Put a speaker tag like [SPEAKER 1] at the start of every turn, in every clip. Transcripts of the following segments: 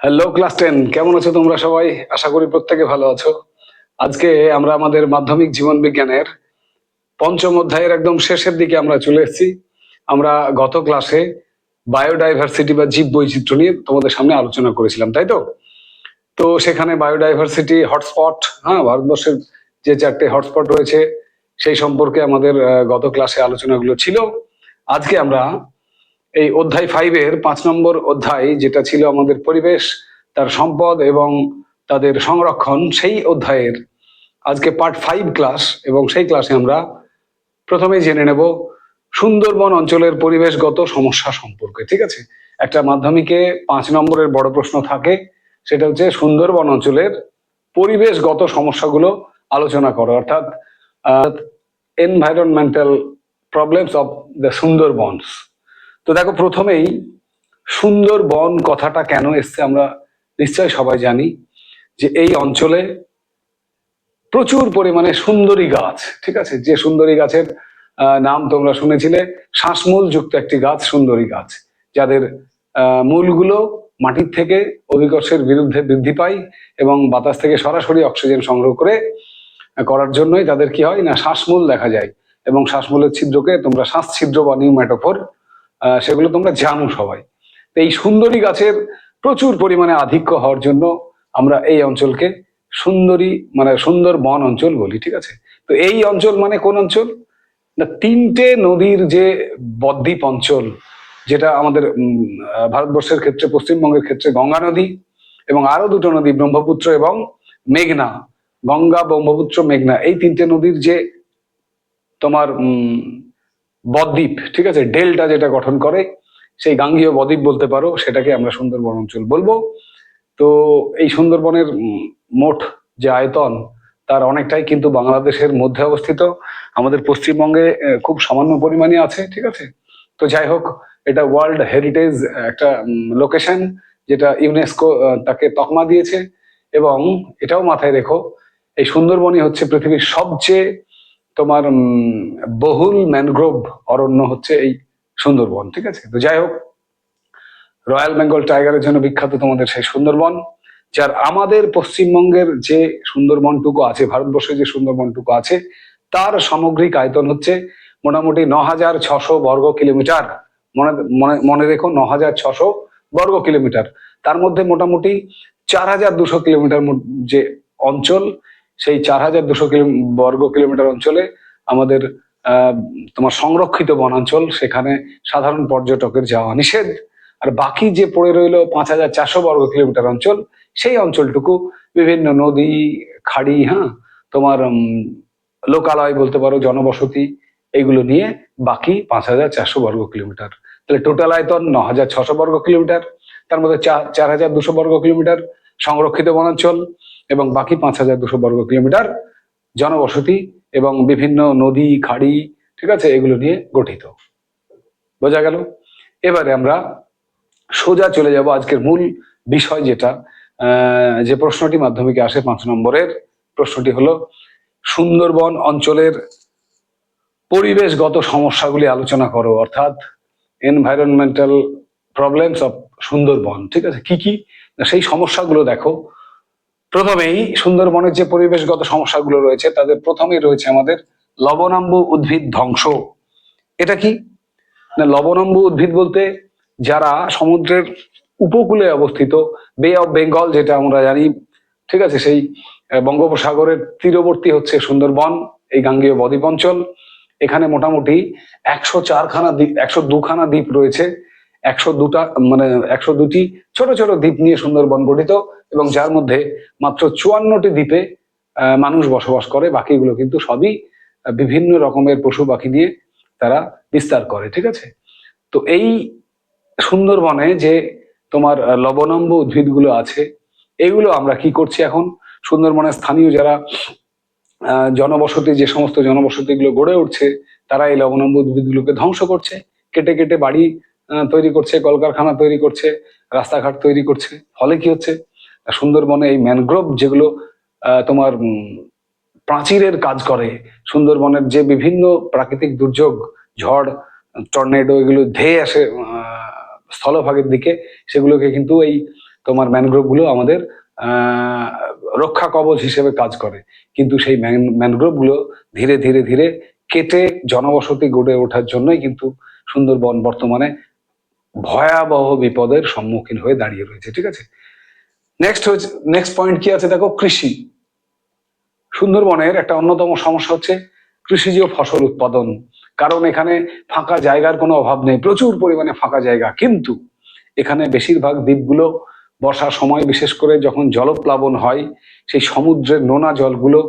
[SPEAKER 1] Hello class ten কেমন আছো তোমরা সবাই? আশা করি প্রত্যেকে ভালো আছো। আজকে আমরা আমাদের মাধ্যমিক জীবন বিজ্ঞানের পঞ্চম অধ্যায়ের একদম শেষের দিকে আমরা চলে এসেছি। আমরা গত ক্লাসে বায়োডাইভার্সিটি বা জীব বৈচিত্র্য নিয়ে তোমাদের সামনে আলোচনা করেছিলাম, তাই তো? তো সেখানে বায়োডাইভার্সিটি হটস্পট হ্যাঁ ভারতবর্ষের যে চারটে হটস্পট রয়েছে, সেই সম্পর্কে আমাদের গত ক্লাসে আলোচনাগুলো ছিল। আজকে আমরা এই অধ্যায় ফাইভের পাঁচ নম্বর অধ্যায় যেটা ছিল আমাদের পরিবেশ, তার সম্পদ এবং তাদের সংরক্ষণ, সেই অধ্যায়ের আজকে পার্ট ফাইভ ক্লাস এবং সেই ক্লাসে আমরা প্রথমেই জেনে নেব সুন্দরবন অঞ্চলের পরিবেশগত সমস্যা সম্পর্কে, ঠিক আছে? একটা মাধ্যমিকে পাঁচ নম্বরের বড় প্রশ্ন থাকে, সেটা হচ্ছে সুন্দরবন অঞ্চলের পরিবেশগত সমস্যাগুলো আলোচনা করো, অর্থাৎ environmental problems of the Sundarbans তো দেখো প্রথমেই সুন্দরবন কথাটা কেন এসছে আমরা নিশ্চয়ই সবাই জানি যে এই অঞ্চলে প্রচুর পরিমাণে সুন্দরী গাছ, ঠিক আছে? যে সুন্দরী গাছের নাম তোমরা শুনেছিলে শ্বাসমূল যুক্ত একটি গাছ, সুন্দরী গাছ, যাদের মূলগুলো মাটির থেকে অভিকর্ষের বিরুদ্ধে বৃদ্ধি পায় এবং বাতাস থেকে সরাসরি অক্সিজেন সংগ্রহ করে করার জন্যই তাদের কি হয় না শ্বাসমূল দেখা যায়। এবং শ্বাসমূলের ছিদ্রকে তোমরা শ্বাস ছিদ্র বা নিউম্যাটোফোর সেগুলো তোমরা জানো সবাই। তো এই সুন্দরী গাছের প্রচুর পরিমাণে আধিক্য হওয়ার জন্য আমরা এই অঞ্চলকে সুন্দরী মানে সুন্দর বন অঞ্চল বলি, ঠিক আছে? তো এই অঞ্চল মানে কোন অঞ্চল? না, তিনটে নদীর যে বদ্বীপ অঞ্চল, যেটা আমাদের ভারতবর্ষের ক্ষেত্রে, পশ্চিমবঙ্গের ক্ষেত্রে গঙ্গা নদী এবং আরও দুটো নদী, ব্রহ্মপুত্র এবং মেঘনা, গঙ্গা, ব্রহ্মপুত্র, মেঘনা, এই তিনটে নদীর যে তোমার বদ্বীপ, ঠিক আছে? ডেলটা যেটা গঠন করে, সেই গাঙ্গীয় বদ্বীপ বলতে পারো, সেটাকে আমরা সুন্দরবন অঞ্চল বলব। তো এই সুন্দরবনের মোট যে আয়তন, তার অনেকটাই কিন্তু বাংলাদেশের মধ্যে অবস্থিত। আমাদের পশ্চিমবঙ্গে খুব সামান্য পরিমাণে আছে, ঠিক আছে? তো যাই হোক, এটা ওয়ার্ল্ড হেরিটেজ একটা লোকেশন যেটা ইউনেস্কো তাকে তকমা দিয়েছে। এবং এটাও মাথায় রেখো, এই সুন্দরবনই হচ্ছে পৃথিবীর সবচেয়ে তোমার বহুল ম্যানগ্রোভ অরণ্য হচ্ছে এই সুন্দরবন, ঠিক আছে? তো যাই হোক, রয়্যাল বেঙ্গল টাইগারের জন্য বিখ্যাত তোমাদের সেই সুন্দরবন, যার আমাদের পশ্চিমবঙ্গের যে সুন্দরবনটুকু আছে ভারতবর্ষে যে সুন্দরবনটুকু আছে, তার সামগ্রিক আয়তন হচ্ছে মোটামুটি ন হাজার ছশো বর্গ কিলোমিটার। মনে, মনে- মনে রেখো ন হাজার ছশো বর্গ কিলোমিটার। তার মধ্যে মোটামুটি চার হাজার দুশো কিলোমিটার যে অঞ্চল সেই চার হাজার দুশো বর্গ কিলোমিটার অঞ্চলে আমাদের তোমার সংরক্ষিত বনাঞ্চল, সেখানে সাধারণ পর্যটকের যাওয়া নিষেধ। আর বাকি যে পড়ে রইল পাঁচ হাজার চারশো বর্গ কিলোমিটার অঞ্চল, সেই অঞ্চলটুকু বিভিন্ন নদী, খাড়ি হ্যাঁ তোমার লোকালয় বলতে পারো, জনবসতি এইগুলো নিয়ে বাকি পাঁচ হাজার চারশো বর্গ কিলোমিটার। তাহলে টোটাল আয়তন ন হাজার ছশো বর্গ কিলোমিটার, তার মধ্যে চার হাজার দুশো বর্গ কিলোমিটার সংরক্ষিত বনাঞ্চল এবং বাকি পাঁচ হাজার দুশো বর্গ কিলোমিটার জনবসতি এবং বিভিন্ন নদী, খাড়ি, ঠিক আছে, এগুলো নিয়ে গঠিত। বোঝা গেল? এবারে আমরা সোজা চলে যাব আজকের মূল বিষয় যেটা যে প্রশ্নটি মাধ্যমিকে আসে পাঁচ নম্বরের। প্রশ্নটি হলো, সুন্দরবন অঞ্চলের পরিবেশগত সমস্যাগুলি আলোচনা করো, অর্থাৎ এনভায়রনমেন্টাল প্রবলেমস অফ সুন্দরবন, ঠিক আছে? কি কি? সেই সমস্যাগুলো দেখো। প্রথমেই সুন্দরবনের যে পরিবেশগত সমস্যাগুলো রয়েছে, তাদের প্রথমেই রয়েছে আমাদের লবণাম্বু উদ্ভিদ ধ্বংস। এটা কি? না, লবণাম্বু উদ্ভিদ বলতে যারা সমুদ্রের উপকূলে অবস্থিত বে অফ বেঙ্গল যেটা আমরা জানি, ঠিক আছে, সেই বঙ্গোপসাগরের তীরবর্তী হচ্ছে সুন্দরবন, এই গাঙ্গেয় বদ্বীপ অঞ্চল। এখানে মোটামুটি একশো চারখানা দ্বীপ, একশো দুখানা দ্বীপ রয়েছে। একশো দুটা মানে একশো দুটি ছোট ছোট দ্বীপ নিয়ে সুন্দরবন গঠিত। এবং যার মধ্যে মাত্র চুয়ান্নটি দ্বীপে মানুষ বসবাস করে। বাকিগুলো কিন্তু সবই বিভিন্ন রকমের পশু পাখি দিয়ে তারা বিস্তার করে, ঠিক আছে? তো এই সুন্দরবনে যে তোমার লবণাম্ব উদ্ভিদগুলো আছে, এগুলো আমরা কি করছি এখন? সুন্দরবনের স্থানীয় যারা জনবসতি, যে সমস্ত জনবসতি গুলো গড়ে উঠছে, তারা এই লবণাম্ব উদ্ভিদগুলোকে ধ্বংস করছে। কেটে কেটে বাড়ি তৈরি করছে, কলকারখানা তৈরি করছে, রাস্তাঘাট তৈরি করছে। ফলে কি হচ্ছে? সুন্দরবনে এই ম্যানগ্রোভ যেগুলো তোমার প্রাচীরের কাজ করে, সুন্দরবনের যে বিভিন্ন প্রাকৃতিক দুর্যোগ, ঝড় টর্নেডো এগুলো ধেয়ে আসে স্থলভাগের দিকে, সেগুলোকে কিন্তু এই তোমার ম্যানগ্রোভগুলো আমাদের রক্ষা কবচ হিসেবে কাজ করে। কিন্তু সেই ম্যানগ্রোভগুলো ধীরে ধীরে ধীরে কেটে জনবসতি গড়ে ওঠার জন্যই কিন্তু সুন্দরবন বর্তমানে ভয়াবহ বিপদের সম্মুখীন হয়ে দাঁড়িয়ে রয়েছে, ঠিক আছে? নেক্সট হচ্ছে নেক্সট পয়েন্ট কি আছে দেখো? কৃষি। সুন্দরবনের একটা অন্যতম সমস্যা হচ্ছে কৃষিজ ফসল উৎপাদন। কারণ এখানে ফাঁকা জায়গার কোনো অভাব নেই, প্রচুর পরিমাণে ফাঁকা জায়গা। কিন্তু এখানে বেশিরভাগ দ্বীপগুলো বর্ষার সময়, বিশেষ করে যখন জলপ্লাবন হয়, সেই সমুদ্রের নোনা জলগুলো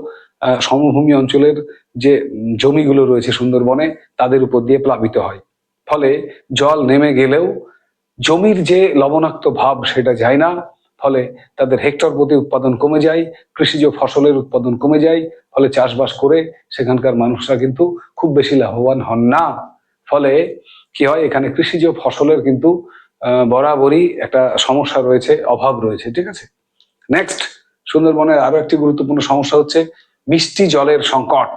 [SPEAKER 1] সমভূমি অঞ্চলের যে জমিগুলো রয়েছে সুন্দরবনে, তাদের উপর দিয়ে প্লাবিত হয়। ফলে জল নেমে গেলেও জমির যে লবণাক্ত ভাব, সেটা যায় না। ফলে তাদের হেক্টর প্রতি উৎপাদন কমে যায়, কৃষিজ ফসলের উৎপাদন কমে যায়, ফলে চাষবাস করে সেখানকার মানুষরা কিন্তু খুব বেশি লাভবান হন না। ফলে কি হয়, এখানে কৃষিজ ফসলের কিন্তু বরাবরই একটা সমস্যা রয়েছে, অভাব রয়েছে, ঠিক আছে? নেক্সট সুন্দরবনের আরও একটি গুরুত্বপূর্ণ সমস্যা হচ্ছে মিষ্টি জলের সংকট।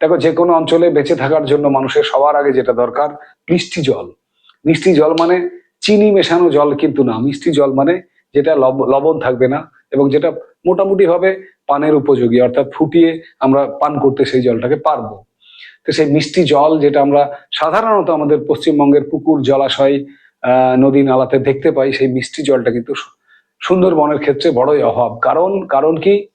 [SPEAKER 1] দেখো, যে কোনো অঞ্চলে বেঁচে থাকার জন্য মানুষের সবার আগে যেটা দরকার, মিষ্টি জল। মিষ্টি জল মানে চিনি মেশানো জল কিন্তু না। মিষ্টি জল মানে যেটা লব- লবণ থাকবে না এবং যেটা মোটামুটি ভাবে পানের উপযোগী, অর্থাৎ ফুটিয়ে আমরা পান করতে সেই জলটাকে পারব। তো সেই মিষ্টি জল যেটা আমরা সাধারণত আমাদের পশ্চিমবঙ্গের পুকুর, জলাশয় নদী নালাতে দেখতে পাই, সেই মিষ্টি জলটা কিন্তু সুন্দরবনের ক্ষেত্রে বড়ই অভাব। কারণ কারণ কি?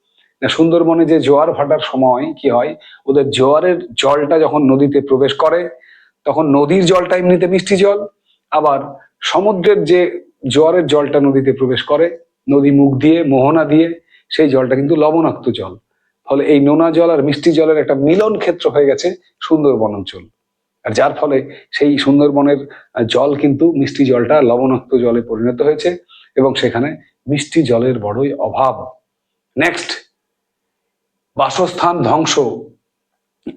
[SPEAKER 1] সুন্দরবনে যে জোয়ার ভাটার সময় কি হয়? ওদের জোয়ারের জলটা যখন নদীতে প্রবেশ করে, তখন নদীর জলটা এমনিতে মিষ্টি জল, আবার সমুদ্রের যে জোয়ারের জলটা নদীতে প্রবেশ করে, নদী মুখ দিয়ে, মোহনা দিয়ে, সেই জলটা কিন্তু লবণাক্ত জল। ফলে এই নোনা জল আর মিষ্টি জলের একটা মিলন ক্ষেত্র হয়ে গেছে সুন্দরবন অঞ্চল। আর যার ফলে সেই সুন্দরবনের জল কিন্তু মিষ্টি জলটা লবণাক্ত জলে পরিণত হয়েছে এবং সেখানে মিষ্টি জলের বড়ই অভাব। নেক্সট বাসস্থান ধ্বংস।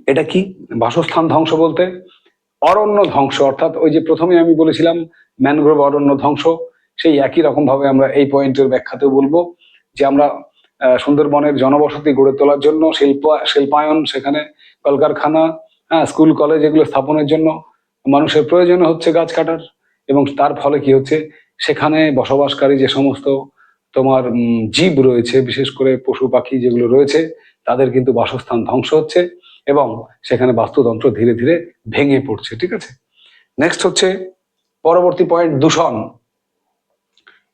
[SPEAKER 1] এটা কি? বাসস্থান ধ্বংস বলতে অরণ্য ধ্বংস, অর্থাৎ ওই যে প্রথমে আমি বলেছিলাম, ম্যানগ্রোভ অরণ্য ধ্বংস। সেই একই রকম ভাবে আমরা এই পয়েন্টের ব্যাখ্যাতেও বলব যে আমরা সুন্দরবনের জনবসতি গড়ে তোলার জন্য শিল্প, শিল্পায়ন সেখানে কলকারখানা হ্যাঁ স্কুল কলেজ এগুলো স্থাপনের জন্য মানুষের প্রয়োজন হচ্ছে গাছ কাটার এবং তার ফলে কি হচ্ছে সেখানে বসবাসকারী যে সমস্ত তোমার জীব রয়েছে, বিশেষ করে পশু, পাখি যেগুলো রয়েছে, তাদের কিন্তু বাসস্থান ধ্বংস হচ্ছে এবং সেখানে বাস্তুতন্ত্র ধীরে ধীরে ভেঙে পড়ছে, ঠিক আছে? নেক্সট হচ্ছে পরবর্তী পয়েন্ট দূষণ।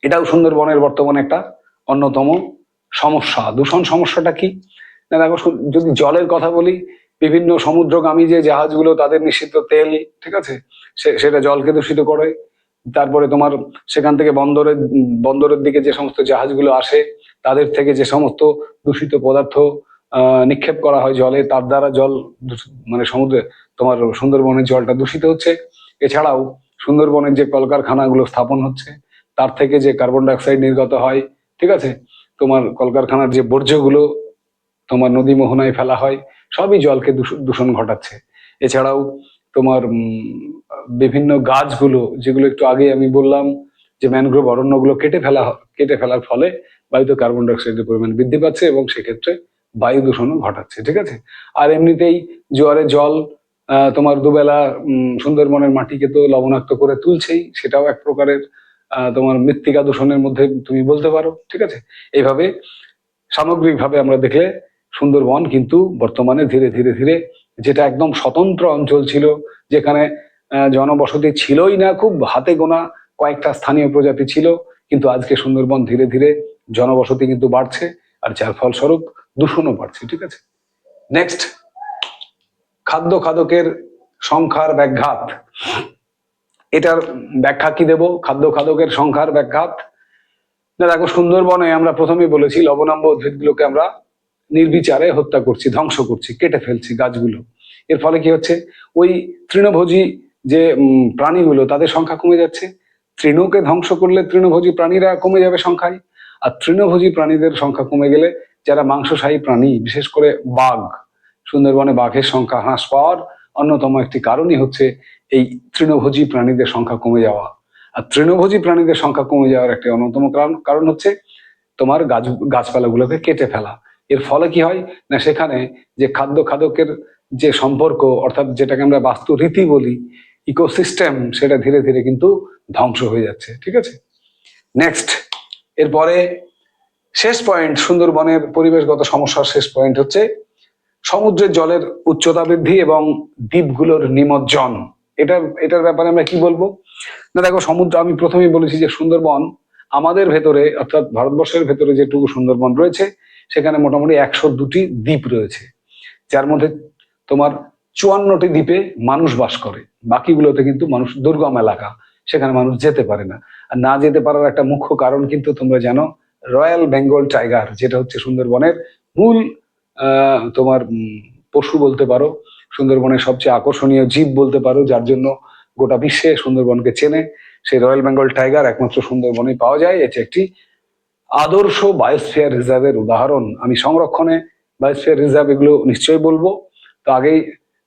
[SPEAKER 1] এটাও সুন্দরবনের বর্তমানে একটা অন্যতম সমস্যা। দূষণ সমস্যাটা কি? না, দেখো যদি জলের কথা বলি, বিভিন্ন সমুদ্রগামী যে জাহাজগুলো, তাদের নিষিদ্ধ তেল, ঠিক আছে? সেটা জলকে দূষিত করে। তারপরে তোমার সেখান থেকে বন্দরের বন্দরের দিকে যে সমস্ত জাহাজগুলো আসে, তাদের থেকে যে সমস্ত দূষিত পদার্থ নিক্ষেপ করা হয় জলে, তার দ্বারা জল মানে সমুদ্রে, তোমার সুন্দরবনের জলটা দূষিত হচ্ছে। এছাড়াও সুন্দরবনের যে কলকারখানাগুলো স্থাপন হচ্ছে তার থেকে যে কার্বন ডাইঅক্সাইড নির্গত হয়, ঠিক আছে? তোমার কলকারখানার যে বর্জ্যগুলো তোমার নদী মোহনায় ফেলা হয়, সবই জলকে দূষণ ঘটাচ্ছে। এছাড়াও তোমার বিভিন্ন গাছগুলো, যেগুলো একটু আগে আমি বললাম যে ম্যানগ্রোভ অরণ্যগুলো কেটে ফেলা কেটে ফেলার ফলে বায়ুতে কার্বন ডাইঅক্সাইডের পরিমাণ বৃদ্ধি পাচ্ছে এবং সেক্ষেত্রে বায়ু দূষণও ঘটাচ্ছে, ঠিক আছে? আর এমনিতেই জোয়ারে জল তোমার দুবেলা সুন্দরবনের মাটিকে তো লবণাক্ত করে তুলছেই, সেটাও এক প্রকারের তোমার মৃত্তিকা দূষণের মধ্যে তুমি বলতে পারো, ঠিক আছে? এইভাবে সামগ্রিকভাবে আমরা দেখলে সুন্দরবন কিন্তু বর্তমানে ধীরে ধীরে ধীরে যেটা একদম স্বতন্ত্র অঞ্চল ছিল, যেখানে জনবসতি ছিলই না, খুব হাতে গোনা কয়েকটা স্থানীয় প্রজাতি ছিল, কিন্তু আজকে সুন্দরবন ধীরে ধীরে জনবসতি কিন্তু বাড়ছে, আর যার ফলস্বরূপ দূষণও বাড়ছে, ঠিক আছে? নেক্সট খাদ্য খাদকের সংখ্যার ব্যাঘাত। এটার ব্যাখ্যা কি দেব? খাদ্য খাদকের সংখ্যার ব্যাখ্যাত। দেখো, সুন্দরবনে আমরা প্রথমেই বলেছি, লবণাম্ব উদ্ভিদগুলোকে আমরা নির্বিচারে হত্যা করছি, ধ্বংস করছি, কেটে ফেলছি গাছগুলো। এর ফলে কি হচ্ছে? ওই তৃণভোজী যে প্রাণীগুলো, তাদের সংখ্যা কমে যাচ্ছে। তৃণকে ধ্বংস করলে তৃণভোজী প্রাণীরা কমে যাবে সংখ্যায়। আর তৃণভোজী প্রাণীদের সংখ্যা কমে গেলে যারা মাংসসায়ী প্রাণী, বিশেষ করে বাঘ, সুন্দরবনে বাঘের সংখ্যা হ্রাস পাওয়ার অন্যতম একটি কারণই হচ্ছে এই তৃণভোজী প্রাণীদের সংখ্যা কমে যাওয়া। আর তৃণভোজী প্রাণীদের সংখ্যা কমে যাওয়ার একটি অন্যতম কারণ কারণ হচ্ছে তোমার গাছ, গাছপালাগুলোকে কেটে ফেলা। এর ফলে কি হয় না, সেখানে যে খাদ্য খাদকের যে সম্পর্ক, অর্থাৎ যেটাকে আমরা বাস্তু রীতি বলি, ইকোসিস্টেম, সেটা ধীরে ধীরে কিন্তু ধ্বংস হয়ে যাচ্ছে। ঠিক আছে? নেক্সট এরপরে শেষ পয়েন্ট সুন্দরবনের পরিবেশগত সমস্যার শেষ পয়েন্ট হচ্ছে সমুদ্রের জলের উচ্চতা বৃদ্ধি এবং দ্বীপগুলোর নিমজ্জন। এটার এটার ব্যাপারে আমরা কি বলব? না, দেখো, সমুদ্র, আমি প্রথমেই বলেছি যে সুন্দরবন আমাদের ভেতরে, অর্থাৎ ভারতবর্ষের ভেতরে যেটুকু সুন্দরবন রয়েছে, সেখানে মোটামুটি একশো দুটি দ্বীপ রয়েছে। যার মধ্যে তোমার চুয়ান্নটি দ্বীপে মানুষ বাস করে। বাকিগুলোতে কিন্তু মানুষ দুর্গম এলাকা, সেখানে মানুষ যেতে পারে না। আর না যেতে পারার একটা মুখ্য কারণ কিন্তু তোমরা জানো, রয়্যাল বেঙ্গল টাইগার, যেটা হচ্ছে সুন্দরবনের মূল তোমার পশু বলতে পারো সুন্দরবনের সবচেয়ে আকর্ষণীয় জীব বলতে পারো, যার জন্য গোটা বিশ্বে সুন্দরবনকে চেনে। সেই রয়্যাল বেঙ্গল টাইগার একমাত্র সুন্দরবনে পাওয়া যায়। এটি একটি আদর্শ বায়োস্ফিয়ার রিজার্ভের উদাহরণ। আমি সংরক্ষণে বায়োস্ফিয়ার রিজার্ভ এগুলো নিশ্চয়ই বলব। তো আগেই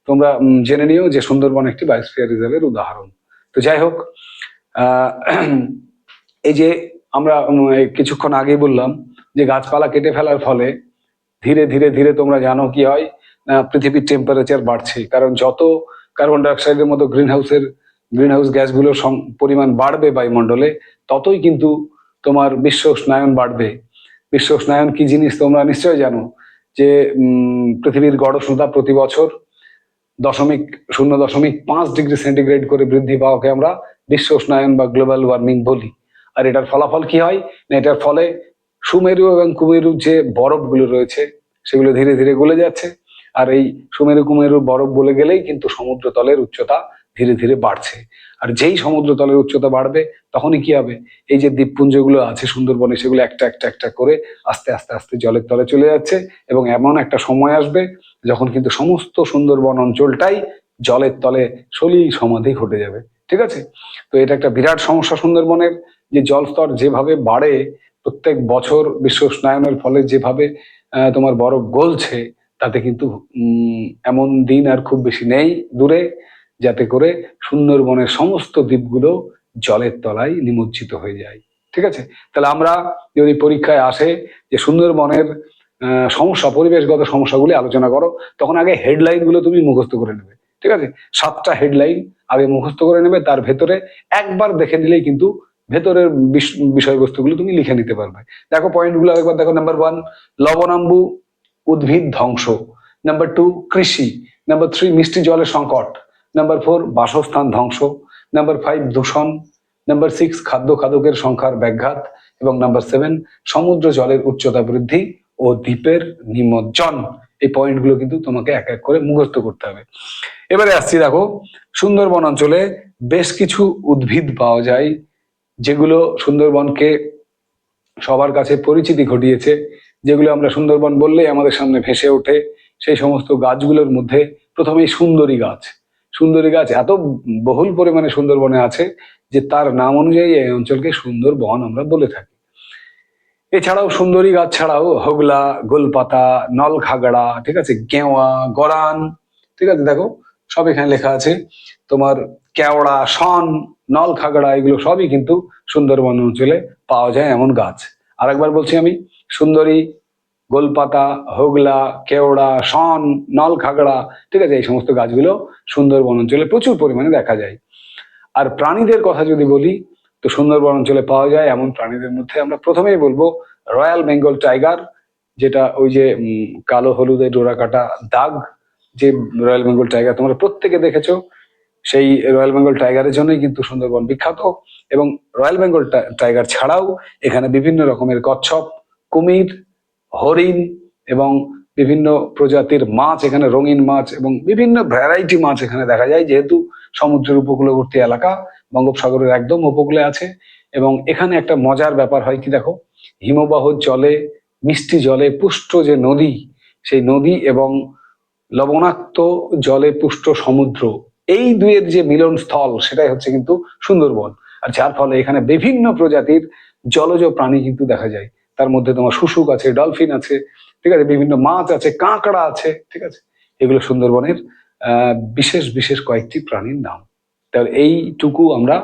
[SPEAKER 1] তোমরা জেনে নিও যে সুন্দরবন একটি বায়োস্ফিয়ার রিজার্ভের উদাহরণ। তো যাই হোক এই যে আমরা কিছুক্ষণ আগেই বললাম যে গাছপালা কেটে ফেলার ফলে ধীরে ধীরে ধীরে তোমরা জানো কি হয়। পৃথিবীর টেম্পারেচার বাড়ছে। কারণ যত কার্বন ডাইঅক্সাইডের মতো গ্রিন হাউসের গ্রিন হাউস গ্যাসগুলোর পরিমাণ বাড়বে বায়ুমণ্ডলে, ততই কিন্তু তোমার বিশ্ব উষ্ণায়ন বাড়বে। বিশ্ব উষ্ণায়ন কি জিনিস তোমরা নিশ্চয়ই জানো? যে পৃথিবীর গড় উষ্ণতা প্রতি বছর দশমিক শূন্য দশমিক পাঁচ ডিগ্রি সেন্টিগ্রেড করে বৃদ্ধি পাওয়াকে আমরা বিশ্ব উষ্ণায়ন বা গ্লোবাল ওয়ার্মিং বলি। আর এটার ফলাফল কি হয়? না, এটার ফলে সুমেরু এবং কুমেরু যে বরফগুলো রয়েছে, সেগুলো ধীরে ধীরে গলে যাচ্ছে। আর এই সুমেরু কুমেরু বরফ বলে গেলেই কিন্তু সমুদ্র তলের উচ্চতা ধীরে ধীরে বাড়ছে। আর যেই সমুদ্র তলের উচ্চতা বাড়বে, তখনই কি হবে? এই যে দ্বীপপুঞ্জগুলো আছে সুন্দরবনে, সেগুলো একটা একটা একটা করে আস্তে আস্তে আস্তে জলের তলে চলে যাচ্ছে এবং এমন একটা সময় আসবে যখন কিন্তু সমস্ত সুন্দরবন অঞ্চলটাই জলের তলে সলিল সমাধি ঘটে যাবে। ঠিক আছে? তো এটা একটা বিরাট সমস্যা সুন্দরবনের যে জলস্তর যেভাবে বাড়ে, প্রত্যেক বছর বিশ্ব উষ্ণায়নের ফলে যেভাবে তোমার বরফ গলছে তাতে কিন্তু এমন দিন আর খুব বেশি নেই দূরে, যাতে করে সুন্দরবনের সমস্ত দ্বীপগুলো জলের তলায় নিমজ্জিত হয়ে যায়। ঠিক আছে? তাহলে আমরা যদি পরীক্ষায় আসে যে সুন্দরবনের সমস্যা, পরিবেশগত সমস্যাগুলি আলোচনা করো, তখন আগে হেডলাইনগুলো তুমি মুখস্থ করে নেবে। ঠিক আছে? সাতটা হেডলাইন আগে মুখস্থ করে নেবে, তার ভেতরে একবার দেখে নিলেই কিন্তু ভেতরের বিষ- বিষয়বস্তুগুলো তুমি লিখে নিতে পারবে। দেখো পয়েন্টগুলো একবার দেখো নাম্বার ওয়ান লবণাম্বু উদ্ভিদ ধ্বংস। নাম্বার টু কৃষি। নাম্বার থ্রি মিষ্টি জলের সংকট। নাম্বার ফোর বাসস্থান ধ্বংস। নাম্বার ফাইভ দূষণ। নাম্বার সিক্স খাদ্য খাদকের সংখ্যার ব্যাঘাত। এবং নাম্বার সেভেন সমুদ্র জলের উচ্চতা বৃদ্ধি ও দ্বীপের নিমজ্জন। এই পয়েন্টগুলো কিন্তু তোমাকে এক এক করে মুখস্থ করতে হবে। এবারে আসছি দেখো, সুন্দরবন অঞ্চলে বেশ কিছু উদ্ভিদ পাওয়া যায়, যেগুলো সুন্দরবনকে সবার কাছে পরিচিতি ঘটিয়েছে। যেগুলো আমরা সুন্দরবন বললেই আমাদের সামনে ভেসে ওঠে, সেই সমস্ত গাছগুলোর মধ্যে প্রথমেই সুন্দরী গাছ। সুন্দরী গাছ এত বহুল পরিমাণে সুন্দরবনে আছে যে তার নাম অনুযায়ী এই অঞ্চলকে সুন্দরবন আমরা বলে থাকি। এছাড়াও সুন্দরী গাছ ছাড়াও হোগলা, গোলপাতা, নলখাগড়া, ঠিক আছে, গেওয়া, গরান, ঠিক আছে, দেখো, সব এখানে লেখা আছে। তোমার কেওড়া, শন, নলখাগড়া, এগুলো সবই কিন্তু সুন্দরবন অঞ্চলে পাওয়া যায় এমন গাছ। আরেকবার বলছি আমি সুন্দরী, গোলপাতা, হোগলা, কেওড়া, শন নল খাগড়া ঠিক আছে, এই সমস্ত গাছগুলো সুন্দরবন অঞ্চলে প্রচুর পরিমাণে দেখা যায়। আর প্রাণীদের কথা যদি বলি, তো সুন্দরবন অঞ্চলে পাওয়া যায় এমন প্রাণীদের মধ্যে আমরা প্রথমেই বলব রয়্যাল বেঙ্গল টাইগার, যেটা ওই যে কালো হলুদে ডোরা কাটা দাগ, যে রয়্যাল বেঙ্গল টাইগার তোমরা প্রত্যেকে দেখেছ, সেই রয়্যাল বেঙ্গল টাইগারের জন্যই কিন্তু সুন্দরবন বিখ্যাত এবং রয়্যাল বেঙ্গল টাইগার ছাড়াও এখানে বিভিন্ন রকমের কচ্ছপ কুমির, হরিণ এবং বিভিন্ন প্রজাতির মাছ, এখানে রঙিন মাছ এবং বিভিন্ন ভ্যারাইটি মাছ এখানে দেখা যায়, যেহেতু সমুদ্রের উপকূলবর্তী এলাকা, বঙ্গোপসাগরের একদম উপকূলে আছে এবং এখানে একটা মজার ব্যাপার হয় কি দেখো, হিমবাহ জলে, মিষ্টি জলে পুষ্ট যে নদী, সেই নদী এবং লবণাক্ত জলে পুষ্ট সমুদ্র, এই দুয়ের যে মিলন স্থল সেটাই হচ্ছে কিন্তু সুন্দরবন। আর যার ফলে এখানে বিভিন্ন প্রজাতির জলজ প্রাণী কিন্তু দেখা যায়। তার মধ্যে তোমার শুশুক আছে, ডলফিন আছে, ঠিক আছে, বিভিন্ন মাছ আছে, কাঁকড়া আছে, ঠিক আছে। এগুলো সুন্দরবনের বিশেষ বিশেষ কয়েকটি প্রাণীর নাম। তাহলে এইটুকু আমরা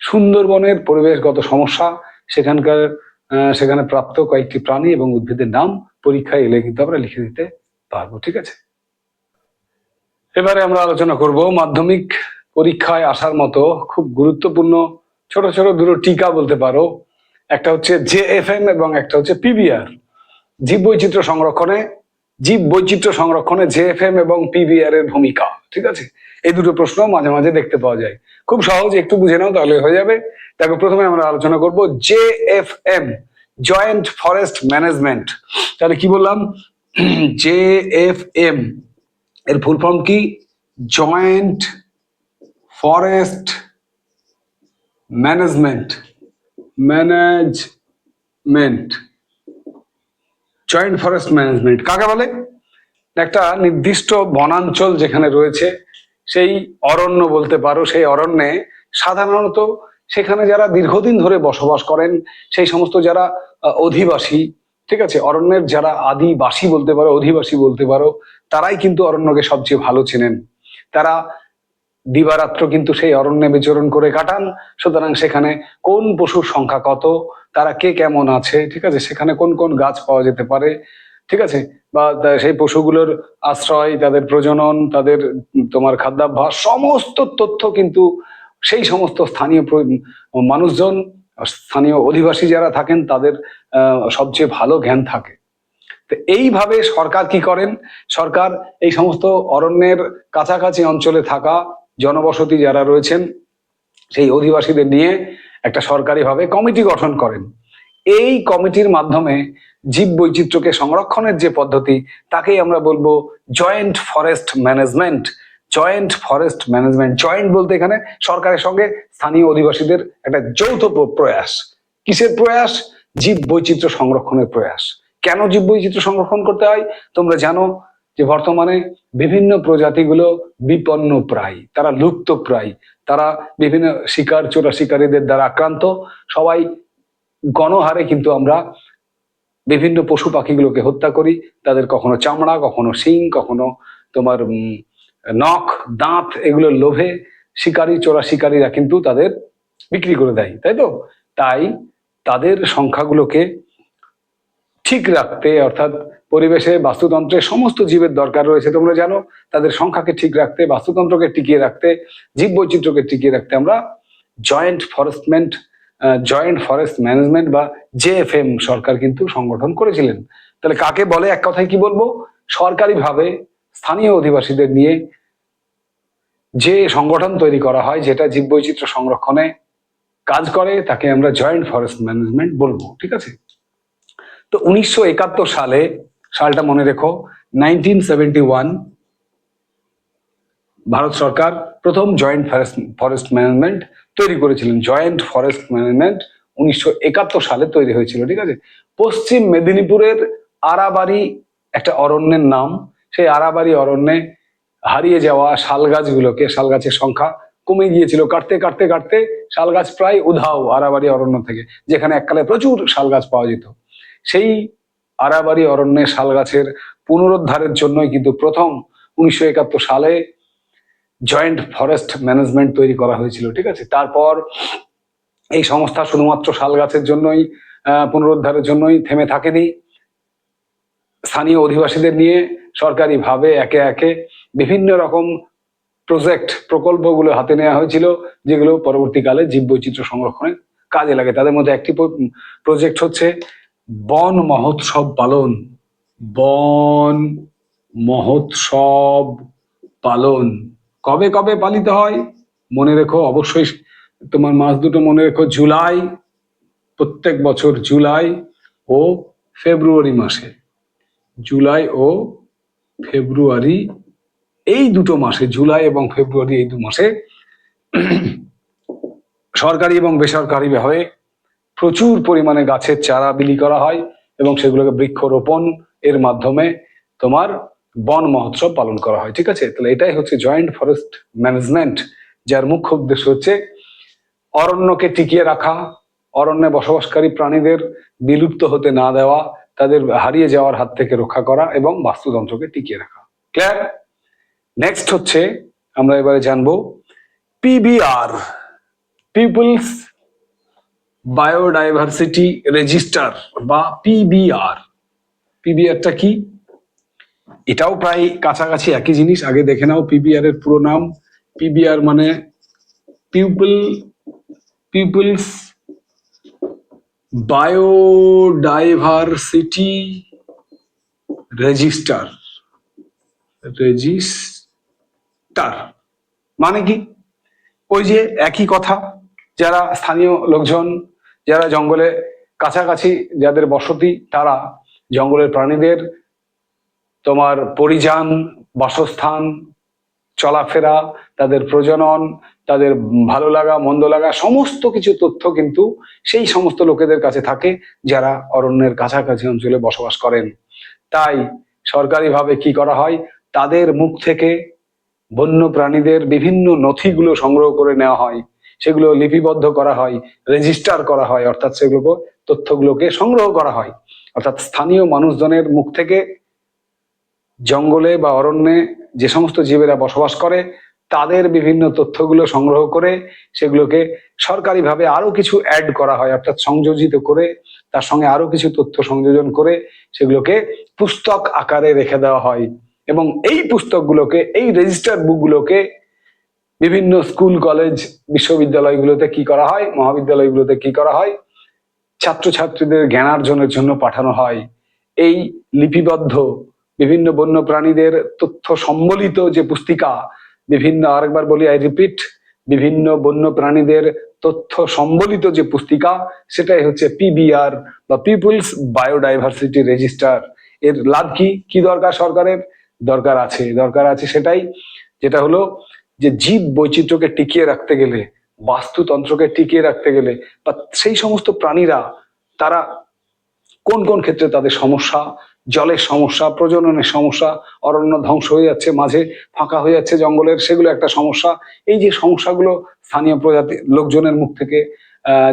[SPEAKER 1] সুন্দরবনের পরিবেশগত সমস্যা, সেখানকার সেখানে প্রাপ্ত কয়েকটি প্রাণী এবং উদ্ভিদের নাম পরীক্ষায় এলে কিন্তু আমরা লিখে দিতে পারব, ঠিক আছে? এবারে আমরা আলোচনা করব মাধ্যমিক পরীক্ষায় আসার মতো খুব গুরুত্বপূর্ণ, ছোট ছোট দুটো টিকা বলতে পারো। একটা হচ্ছে জেএফএম এবং একটা হচ্ছে পিবিআর জীব বৈচিত্র্য সংরক্ষণে জীব বৈচিত্র্য সংরক্ষণে জে এফ এম এবং পিবিআর এর ভূমিকা, ঠিক আছে? এই দুটো প্রশ্ন মাঝে মাঝে দেখতে পাওয়া যায়। খুব সহজ একটু বুঝে নাও তাহলে হয়ে যাবে। দেখো, প্রথমে আমরা আলোচনা করব জেএফএম জয়েন্ট ফরেস্ট ম্যানেজমেন্ট তাহলে কি বললাম? জেএফএম এর ফুল ফর্ম কি? Joint forest management management joint forest management কাকে বলে? একটা নির্দিষ্ট বনাঞ্চল যেখানে রয়েছে, সেই অরণ্য বলতে পারো, সেই অরণ্যে সাধারণত সেখানে যারা দীর্ঘদিন ধরে বসবাস করেন, সেই সমস্ত যারা অধিবাসী, ঠিক আছে, অরণ্যের যারা আদিবাসী বলতে পারো, অধিবাসী বলতে পারো, তারাই কিন্তু অরণ্যকে সবচেয়ে ভালো চেনেন। তারা দিবারাত্র কিন্তু সেই অরণ্যে বিচরণ করে কাটান। সুতরাং সেখানে কোন পশুর সংখ্যা কত, তারা কে কেমন আছে, ঠিক আছে? সেখানে কোন কোন গাছ পাওয়া যেতে পারে, ঠিক আছে? বা সেই পশুগুলোর আশ্রয়, তাদের প্রজনন, তাদের তোমার খাদ্যাভ্যাস, সমস্ত তথ্য কিন্তু সেই সমস্ত স্থানীয় মানুষজন, স্থানীয় অধিবাসী যারা থাকেন, তাদের সবচেয়ে ভালো জ্ঞান থাকে। তো এইভাবে সরকার কি করেন? সরকার এই সমস্ত অরণ্যের কাছাকাছি অঞ্চলে থাকা জনবসতি যারা রয়েছেন, সেই অধিবাসীদের নিয়ে একটা সরকারিভাবে কমিটি গঠন করেন। এই কমিটির মাধ্যমে জীব বৈচিত্র্যকে সংরক্ষণের যে পদ্ধতি, তাকেই আমরা বলব joint forest management. Joint forest management, joint বলতে এখানে সরকারের সঙ্গে স্থানীয় অধিবাসীদের একটা যৌথ প্রয়াস। কিসের প্রয়াস? জীব বৈচিত্র্য সংরক্ষণের প্রয়াস। কেন জীব বৈচিত্র্য সংরক্ষণ করতে হয়? তোমরা জানো যে বর্তমানে বিভিন্ন প্রজাতিগুলো বিপন্ন প্রায় তারা লুপ্ত প্রায় তারা বিভিন্ন শিকার, চোরা শিকারীদের দ্বারা আক্রান্ত। সবাই গণহারে কিন্তু আমরা বিভিন্ন পশু পাখিগুলোকে হত্যা করি। তাদের কখনো চামড়া, কখনো শিং, কখনো তোমার নখ, দাঁত এগুলোর লোভে শিকারী, চোরা শিকারীরা কিন্তু তাদের বিক্রি করে দেয়, তাই তো? তাই তাদের সংখ্যাগুলোকে ঠিক রাখতে, অর্থাৎ পরিবেশে বাস্তুতন্ত্রে সমস্ত জীবের দরকার রয়েছে, তোমরা জানো, তাদের সংখ্যাকে ঠিক রাখতে, বাস্তুতন্ত্রকে টিকিয়ে রাখতে জীব বৈচিত্র্যকে টিকিয়ে রাখতে আমরা জয়েন্ট ফরেস্টমেন্ট জয়েন্ট ফরেস্ট ম্যানেজমেন্ট বা জেএফএম সরকার কিন্তু সংগঠন করেছিলেন। তাহলে কাকে বলে? এক কথায় কি বলব? সরকারিভাবে স্থানীয় অধিবাসীদের নিয়ে যে সংগঠন তৈরি করা হয়, যেটা জীববৈচিত্র্য সংরক্ষণে কাজ করে, তাকে আমরা জয়েন্ট ফরেস্ট ম্যানেজমেন্ট বলব, ঠিক আছে? তো উনিশশো একাত্তর সালে, সালটা মনে রেখো, নাইনটিন ভারত সরকার প্রথম জয়েন্ট ফরেস্ট ফরেস্ট ম্যানেজমেন্ট তৈরি করেছিলেন। জয়েন্ট ফরেস্ট ম্যানেজমেন্ট উনিশশো একাত্তর সালে তৈরি হয়েছিল, ঠিক আছে? পশ্চিম মেদিনীপুরের আরাবাড়ি, একটা অরণ্যের নাম, সেই আরাবাড়ি অরণ্যে হারিয়ে যাওয়া শাল গাছগুলোকে শাল গাছের সংখ্যা কমে গিয়েছিল। কাটতে কাটতে কাটতে শাল গাছ প্রায় উধাও আরাবাড়ি অরণ্য থেকে, যেখানে এককালে প্রচুর শাল গাছ পাওয়া যেত। সেই আরাবাড়ি অরণ্যে শাল গাছের পুনরুদ্ধারের জন্যই কিন্তু প্রথম উনিশশো একাত্তর সালে জয়েন্ট ফরেস্ট ম্যানেজমেন্ট তৈরি করা হয়েছিল, ঠিক আছে? তারপর এই সংস্থা শুধুমাত্র শাল গাছের জন্যই পুনরুদ্ধারের জন্যই থেমে থাকেনি। স্থানীয় অধিবাসীদের নিয়ে সরকারিভাবে একে একে বিভিন্ন রকম প্রজেক্ট, প্রকল্পগুলো হাতে নেওয়া হয়েছিল, যেগুলো পরবর্তীকালে জীববৈচিত্র্য সংরক্ষণে কাজে লাগে। তাদের মধ্যে একটি প্রজেক্ট হচ্ছে বন মহোৎসব পালন, বন মহোৎসব পালন। কবে কবে পালিত হয়? মনে রেখো, অবশ্যই তোমার মাস দুটো মনে রেখো, জুলাই, প্রত্যেক বছর জুলাই ও ফেব্রুয়ারি মাসে। জুলাই ও ফেব্রুয়ারি, এই দুটো মাসে, জুলাই এবং ফেব্রুয়ারি এই দু মাসে সরকারি এবং বেসরকারি ভাবে প্রচুর পরিমাণে গাছের চারা বিলি করা হয় এবং সেগুলোকে বৃক্ষরোপণ এর মাধ্যমে তোমার বন মহোৎসব পালন করা হয়, ঠিক আছে? তাহলে এটাই হচ্ছে জয়েন্ট ফরেস্ট ম্যানেজমেন্ট যার মুখ্য উদ্দেশ্য হচ্ছে অরণ্যকে টিকিয়ে রাখা, অরণ্যে বসবাসকারী প্রাণীদের বিলুপ্ত হতে না দেওয়া, তাদের হারিয়ে যাওয়ার হাত থেকে রক্ষা করা এবং বাস্তুতন্ত্রকে টিকিয়ে রাখা। ক্লিয়ার নেক্সট হচ্ছে আমরা এবারে জানব পিবিআর পিপলস বায়োডাইভার্সিটি রেজিস্টার বা পিবিআর। পিবিআরটা কি? এটাও প্রায় কাছাকাছি একই জিনিস। আগে দেখে নাও পিবিআর এর পুরো নাম। পিবিআর মানে people people's biodiversity register. Register. মানে কি? ওই যে একই কথা, যারা স্থানীয় লোকজন যারা জঙ্গলে কাছাকাছি যাদের বসতি, তারা জঙ্গলের প্রাণীদের তোমার পরিযান, বাসস্থান, চলাফেরা, তাদের প্রজনন, তাদের ভালো লাগা, মন্দ লাগা, সমস্ত কিছু তথ্য কিন্তু সেই সমস্ত লোকেদের কাছে থাকে যারা অরণ্যের কাছাকাছি অঞ্চলে বসবাস করেন। তাই সরকারিভাবে কি করা হয়? তাদের মুখ থেকে বন্য প্রাণীদের বিভিন্ন নথিগুলো সংগ্রহ করে নেওয়া হয়। সেগুলো লিপিবদ্ধ করা হয় রেজিস্টার করা হয়, অর্থাৎ সেগুলো তথ্যগুলোকে সংগ্রহ করা হয়। অর্থাৎ স্থানীয় মানুষজনের মুখ থেকে জঙ্গলে বা অরণ্যে যে সমস্ত জীবেরা বসবাস করে, তাদের বিভিন্ন তথ্যগুলো সংগ্রহ করে সেগুলোকে সরকারিভাবে আরও কিছু অ্যাড করা হয়, অর্থাৎ সংযোজিত করে, তার সঙ্গে আরও কিছু তথ্য সংযোজন করে সেগুলোকে পুস্তক আকারে রেখে দেওয়া হয়। এবং এই পুস্তকগুলোকে, এই রেজিস্টার বুকগুলোকে বিভিন্ন স্কুল, কলেজ, বিশ্ববিদ্যালয়গুলোতে কি করা হয়, মহাবিদ্যালয়গুলোতে কি করা হয়, ছাত্রছাত্রীদের জ্ঞানার্জনের জন্য পাঠানো হয়। এই লিপিবদ্ধ বিভিন্ন বন্য প্রাণীদের তথ্য সম্বলিত যে পুস্তিকা, বিভিন্ন, আরেকবার বলি আই রিপিট বিভিন্ন বন্য প্রাণীদের তথ্য সম্বলিত যে পুস্তিকা, সেটাই হচ্ছে পিবিআর বা পিপুলস বায়োডাইভার্সিটি রেজিস্টার এর লাভ কি? কি দরকার সরকারের? দরকার আছে। দরকার আছে সেটাই, যেটা হলো যে জীব বৈচিত্র্যকে টিকিয়ে রাখতে গেলে, বাস্তুতন্ত্রকে টিকিয়ে রাখতে গেলে, বা সেই সমস্ত প্রাণীরা, তারা কোন কোন ক্ষেত্রে তাদের সমস্যা? জলের সমস্যা, প্রজননের সমস্যা, অরণ্য ধ্বংস হয়ে যাচ্ছে, মাঝে ফাঁকা হয়ে যাচ্ছে জঙ্গলের, সেগুলো একটা সমস্যা। এই যে সমস্যাগুলো স্থানীয় প্রজাতি, লোকজনের মুখ থেকে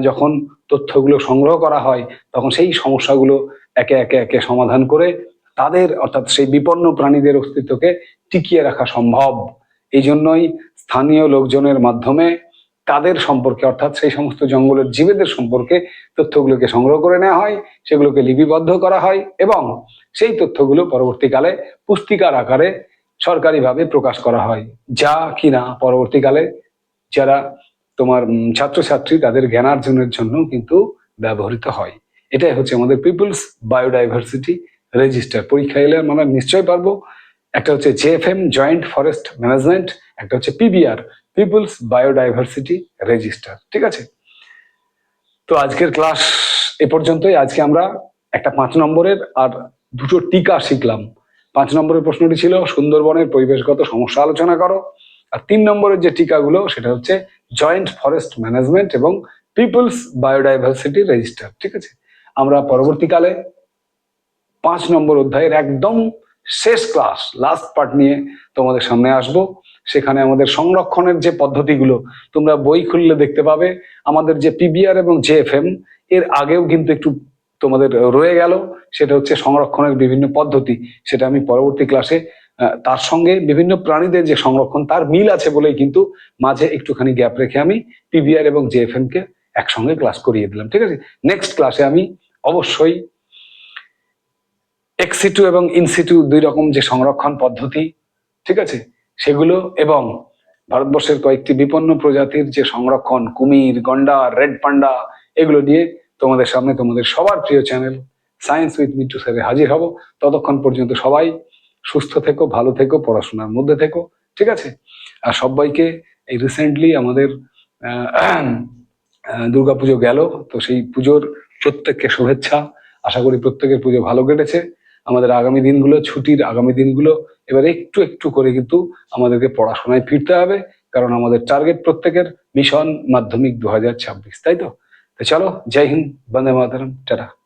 [SPEAKER 1] যখন তথ্যগুলো সংগ্রহ করা হয়, তখন সেই সমস্যাগুলো একে একে একে সমাধান করে তাদের, অর্থাৎ সেই বিপন্ন প্রাণীদের অস্তিত্বকে টিকিয়ে রাখা সম্ভব। এই জন্যই স্থানীয় লোকজনের মাধ্যমে তাদের সম্পর্কে, অর্থাৎ সেই সমস্ত জঙ্গলের জীবেদের সম্পর্কে তথ্যগুলোকে সংগ্রহ করে নেওয়া হয়, সেগুলোকে লিপিবদ্ধ করা হয় এবং সেই তথ্যগুলো পরবর্তীকালে পুস্তিকার আকারে সরকারিভাবে প্রকাশ করা হয়। যা কিনা পরবর্তীকালে যারা তোমার ছাত্রছাত্রী, তাদের জ্ঞানার্জনের জন্য কিন্তু ব্যবহৃত হয়। এটাই হচ্ছে আমাদের পিপলস বায়োডাইভার্সিটি রেজিস্টার পরীক্ষা এলে আমরা নিশ্চয়ই পারব। একটা হচ্ছে জেএফএম জয়েন্ট ফরেস্ট ম্যানেজমেন্ট একটা হচ্ছে পিবিআর পিপলস বায়োডাইভার্সিটি রেজিস্টার ঠিক আছে? তো আজকের ক্লাস এ পর্যন্তই। আজকে আমরা একটা পাঁচ নম্বরের আর দুটো টিকা শিখলাম। পাঁচ নম্বরের প্রশ্নটি ছিল, সুন্দরবনের পরিবেশগত সমস্যা আলোচনা করো। আর তিন নম্বরের যে টিকাগুলো, সেটা হচ্ছে জয়েন্ট ফরেস্ট ম্যানেজমেন্ট এবং পিপলস বায়োডাইভার্সিটি রেজিস্টার ঠিক আছে? আমরা পরবর্তীকালে পাঁচ নম্বর অধ্যায়ের একদম শেষ ক্লাস লাস্ট পার্ট নিয়ে তোমাদের সামনে আসব। সেখানে আমাদের সংরক্ষণের যে পদ্ধতিগুলো, তোমরা বই খুললে দেখতে পাবে। আমাদের যে পিবিআর এবং জেএফএম এর আগেও কিন্তু একটু তোমাদের রয়ে গেল। সেটা হচ্ছে সংরক্ষণের বিভিন্ন পদ্ধতি। সেটা আমি পরবর্তী ক্লাসে তার সঙ্গে বিভিন্ন প্রাণীদের যে সংরক্ষণ, তার মিল আছে বলেই কিন্তু মাঝে একটুখানি গ্যাপ রেখে আমি পিবিআর এবং জে জেএফএম কে একসঙ্গে ক্লাস করিয়ে দিলাম। ঠিক আছে? নেক্সট ক্লাসে আমি অবশ্যই এক্সিটু এবং ইনসিটু দুই রকম যে সংরক্ষণ পদ্ধতি, ঠিক আছে? সেগুলো এবং ভারতবর্ষের কয়েকটি বিপন্ন প্রজাতির যে সংরক্ষণ, কুমির গন্ডার রেড পান্ডা, এগুলো নিয়ে তোমাদের সামনে তোমাদের সবার প্রিয় চ্যানেল সায়েন্স উইথ মিট্টু স্যারে হাজির হব। ততক্ষণ পর্যন্ত সবাই সুস্থ থেকো, ভালো থেকো, পড়াশোনার মধ্যে থেকো, ঠিক আছে? আর সবাইকে এই রিসেন্টলি আমাদের দুর্গাপুজো গেল, তো সেই পুজোর প্রত্যেককে শুভেচ্ছা। আশা করি প্রত্যেকের পুজো ভালো কেটেছে। আমাদের আগামী দিনগুলো, ছুটির আগামী দিনগুলো, এবার একটু একটু করে কিন্তু আমাদেরকে পড়াশোনায় ফিরতে হবে, কারণ আমাদের টার্গেট প্রত্যেকের মিশন মাধ্যমিক দুহাজার ছাব্বিশ, তাই তো? তো চলো, জয় হিন্দ, বন্দে মাতরম, টাটা।